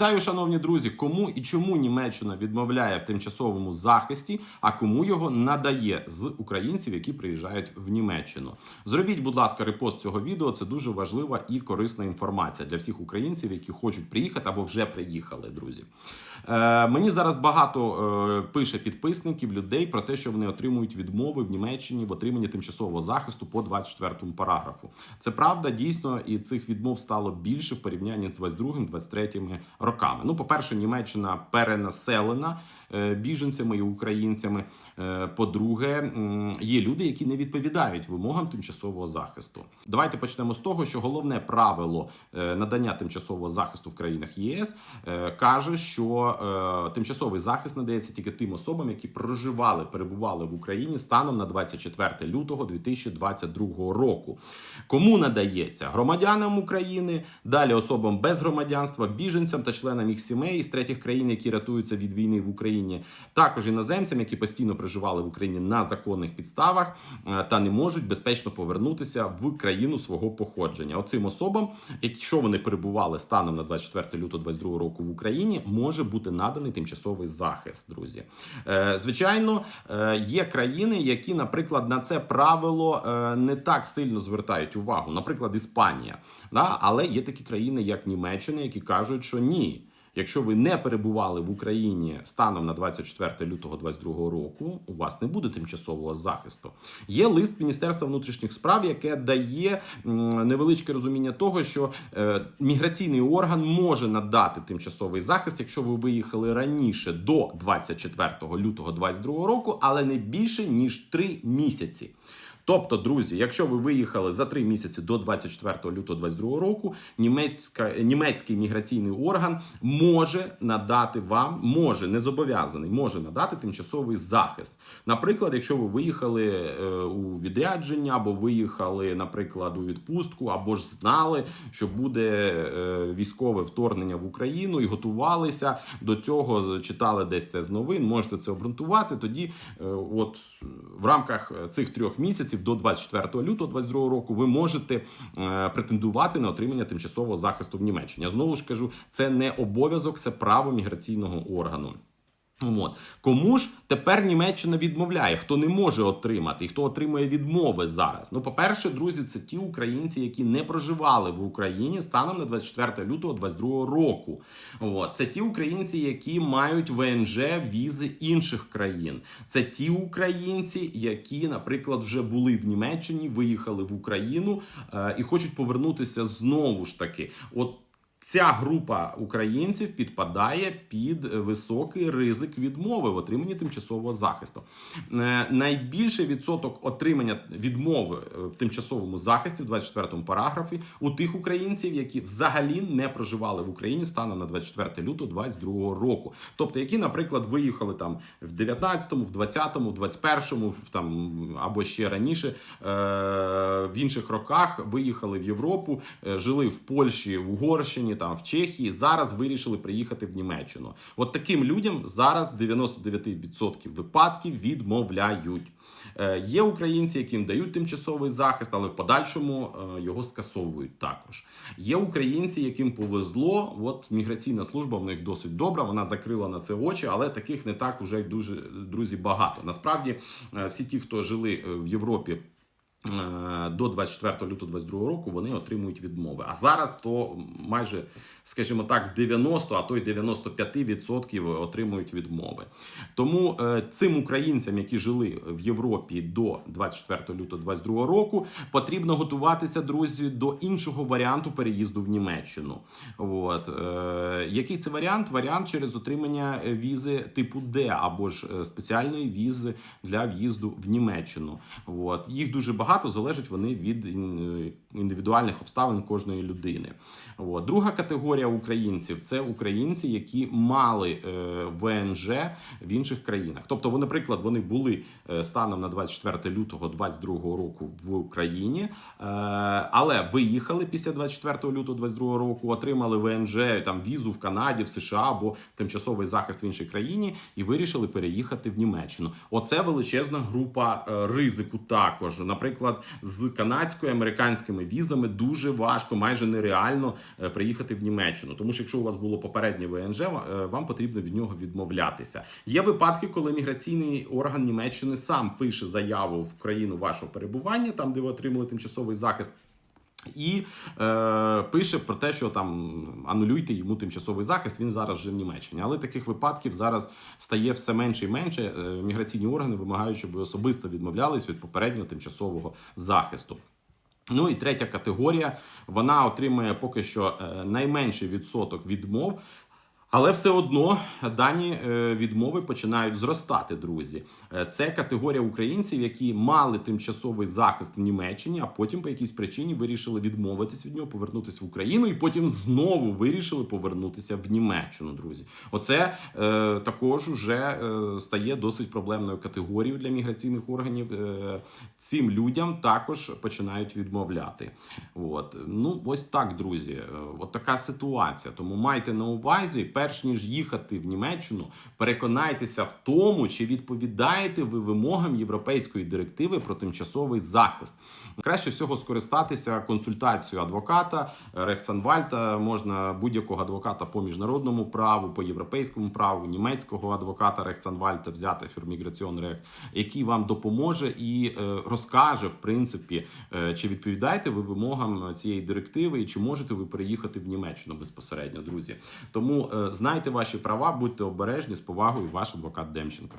Вітаю, шановні друзі, кому і чому Німеччина відмовляє в тимчасовому захисті, а кому його надає з українців, які приїжджають в Німеччину. Зробіть, будь ласка, репост цього відео. Це дуже важлива і корисна інформація для всіх українців, які хочуть приїхати або вже приїхали, друзі. Е, мені зараз багато е, пише підписників людей про те, що вони отримують відмови в Німеччині в отриманні тимчасового захисту по 24 параграфу. Це правда, дійсно, і цих відмов стало більше в порівнянні з 22-23 роками. Ну, по-перше, Німеччина перенаселена біженцями і українцями. Е, По-друге, є люди, які не відповідають вимогам тимчасового захисту. Давайте почнемо з того, що головне правило е, надання тимчасового захисту в країнах єС е, каже, що е, тимчасовий захист надається тільки тим особам, які проживали, перебували в Україні станом на 24 лютого 2022 року. Кому надається громадянам України, далі особам без громадянства, біженцям та членам їх сімей із третіх країн, які рятуються від війни в Україні, також іноземцям, які постійно проживали в Україні на законних підставах е, та не можуть безпечно повернутися в країну свого походження. Оцим особам, якщо вони перебували станом на 24 лютого 2022 року в Україні, може бути наданий тимчасовий захист. Друзі, Е, звичайно, е, є країни, які, наприклад, на це правило не так сильно звертають увагу. Наприклад, Іспанія, але є такі країни, як Німеччина, які кажуть, що ні. Якщо ви не перебували в Україні станом на 24 лютого 2022 року, у вас не буде тимчасового захисту. Є лист Міністерства внутрішніх справ, яке дає невеличке розуміння того, що е, міграційний орган може надати тимчасовий захист, якщо ви виїхали раніше до 24 лютого 2022 року, але не більше ніж 3 місяці. Тобто, друзі, якщо ви виїхали за три місяці до 24 лютого 2022 року, німецька, німецький міграційний орган може надати вам, може не зобов'язаний, може надати тимчасовий захист. Наприклад, якщо ви виїхали е, у відрядження, або виїхали, наприклад, у відпустку, або ж знали, що буде е, військове вторгнення в Україну і готувалися до цього, читали десь це з новин, можете це обґрунтувати. Тоді, е, от в рамках цих трьох місяців до 24 лютого 2022 року ви можете е, претендувати на отримання тимчасового захисту в Німеччині. Я знову ж кажу, це не обов'язок, це право міграційного органу. От. Кому ж тепер Німеччина відмовляє, хто не може отримати і хто отримує відмови зараз? Ну, по-перше, друзі, це ті українці, які не проживали в Україні станом на 24 лютого 2022 року. От. Це ті українці, які мають ВНЖ візи інших країн. Це ті українці, які, наприклад, вже були в Німеччині, виїхали в Україну е, і хочуть повернутися знову ж таки. От Ця група українців підпадає під високий ризик відмови в отриманні тимчасового захисту. Е, Найбільший відсоток отримання відмови в тимчасовому захисті в 24 параграфі у тих українців, які взагалі не проживали в Україні станом на 24 лютого 2022 року. Тобто, які, наприклад, виїхали там в 19-му, в 20-му, в 21-му, в там або ще раніше е, в інших роках виїхали в Європу, е, жили в Польщі, в Угорщині, там в Чехії. Зараз вирішили приїхати в Німеччину. От таким людям зараз 99% випадків відмовляють. Е, Є українці, яким дають тимчасовий захист, але в подальшому е, його скасовують також. Є українці, яким повезло. От міграційна служба в них досить добра. Вона закрила на це очі, але таких не так уже дуже друзі багато. Насправді, е, всі ті, хто жили е, в Європі. Е, До 24 лютого 22 року вони отримують відмови. А зараз то майже, скажімо так, в 90, а то й 95% отримують відмови. Тому е, цим українцям, які жили в Європі до 24 лютого 22 року, потрібно готуватися, друзі, до іншого варіанту переїзду в Німеччину. От е, який це варіант? Варіант через отримання візи типу Д або ж спеціальної візи для в'їзду в Німеччину. От їх дуже багато залежать вони від індивідуальних обставин кожної людини. От. Друга категорія українців це українці, які мали е, ВНЖ в інших країнах. Тобто, вони, наприклад, вони були е, станом на 24 лютого 2022 року в Україні, е, але виїхали після 24 лютого 2022 року, отримали ВНЖ там візу в Канаді, в США або тимчасовий захист в іншій країні і вирішили переїхати в Німеччину. Оце величезна група е, ризику. Також, наприклад. Наприклад, з канадською американськими візами дуже важко, майже нереально е, приїхати в Німеччину. Тому що якщо у вас було попереднє ВНЖ, е, вам потрібно від нього відмовлятися. Є випадки, коли міграційний орган Німеччини сам пише заяву в країну вашого перебування, там де ви отримали тимчасовий захист. І е, пише про те, що там анулюйте йому тимчасовий захист. Він зараз вже в Німеччині. Але таких випадків зараз стає все менше і менше. Е, міграційні органи вимагають, щоб ви особисто відмовлялись від попереднього тимчасового захисту. Ну і третя категорія. Вона отримує поки що е, найменший відсоток відмов. Але все одно дані е, відмови починають зростати, друзі. Е, Це категорія українців, які мали тимчасовий захист в Німеччині, а потім по якійсь причині вирішили відмовитись від нього, повернутися в Україну, і потім знову вирішили повернутися в Німеччину. Друзі, оце е, також вже е, стає досить проблемною категорією для міграційних органів. Е, цим людям також починають відмовляти. От ну ось так, друзі. Е, От така ситуація. Тому майте на увазі, перш ніж їхати в Німеччину, переконайтеся в тому, чи відповідаєте ви вимогам європейської директиви про тимчасовий захист. Краще всього скористатися консультацією адвоката Рехсанвальта. Можна будь-якого адвоката по міжнародному праву, по європейському праву, німецького адвоката Рехсанвальта взяти фірміграціон Рех, який вам допоможе і е, розкаже, в принципі, е, чи відповідаєте ви вимогам цієї директиви, і чи можете ви переїхати в Німеччину безпосередньо, друзі. Тому е, знайте ваші права, будьте обережні з повагою, ваш адвокат Демченко.